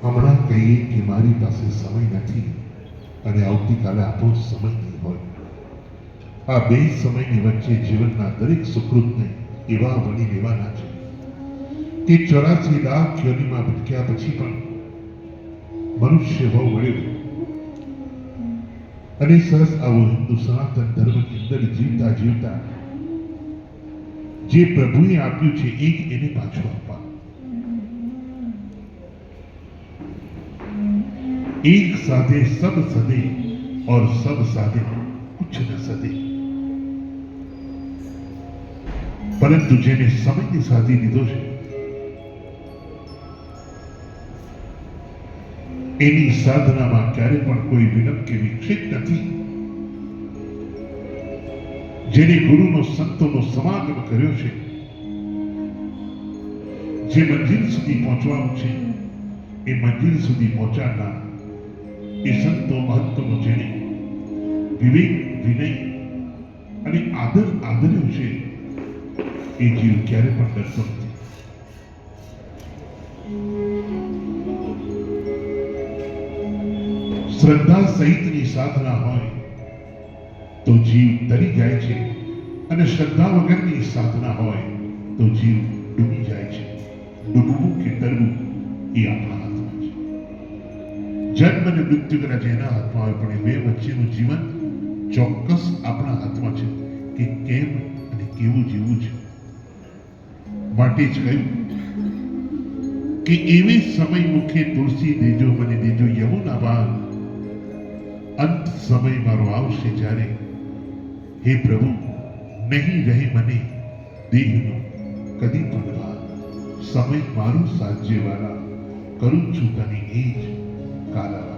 હમણાં કહીએ કે મારી પાસે સમય નથી અને આવતીકાલે આપણો સમય નહીં હોય. આ બે સમયની વચ્ચે જીવનના દરેક સુકૃતને એવા વળી લેવાના છે. કે ચોરાસી લાખ યોનિમાં ભટક્યા પછી પણ મનુષ્ય ભાવ મળ્યો અને સરસ આવો હિન્દુ સનાતન ધર્મની અંદર જીવતા જીવતા જે પ્રભુએ આપ્યું છે એ જ એને પાછું एक साधे सब सदे और सब साधे कुछ न सदे પરંતુ જેને સમયને સાધી લીધો છે એની સાધનામાં ક્યારે પણ કોઈ વિલંબ કે વિક્ષેપ નથી જેને ગુરુનો સંતોનો સમાગમ કર્યો છે જે મંજિલ સુધી પહોંચવાનું છે એ મંજિલ સુધી પહોંચાડનાર એ સંતો મહંતોનો જેને વિવેક, વિનય અને આદર, આદર્યો છે એ જીવ ક્યારે પણ ડરતો નથી. શ્રદ્ધા સહિતની સાધના હોય તો જીવ તરી જાય છે અને શ્રદ્ધા વગરની સાધના હોય તો જીવ ડૂબી જાય છે. ડૂબવું કે તરવું એ આપણા જન્મ અને કદાચ જેના હાથમાં આવે, પણ એ બે વચ્ચેનું જીવન ચોક્કસ આપણા હાથમાં છે કે કેમ અને કેવું જીવવું છે. માટે જ કહ્યું કે એવી સમય મુખે તુલસી દેજો, મને દેજો યમુના બાદ અંત સમય મારો આવશે જ્યારે હે પ્રભુ, નહીં રહે મને દેહનો કદી પણ સમય મારું સાજ્યવાળા કરું છું તને એ જ. cara.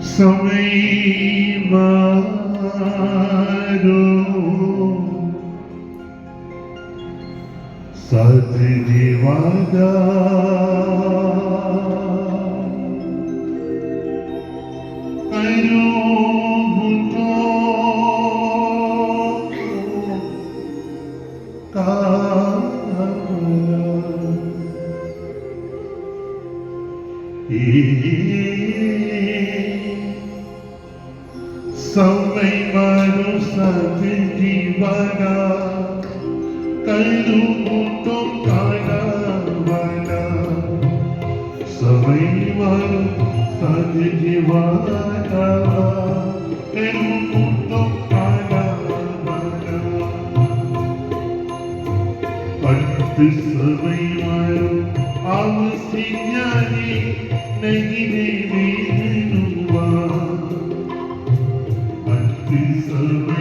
São Imaro Padre devagar. São bem mais um santo devagar. கைதுட்டும் காணாவானா சமைவான் சதிஜிவானா கைதுட்டும் காணாவானா பத்து சமைவான் அவசியானி நகிதே வீடுவா பத்து சமை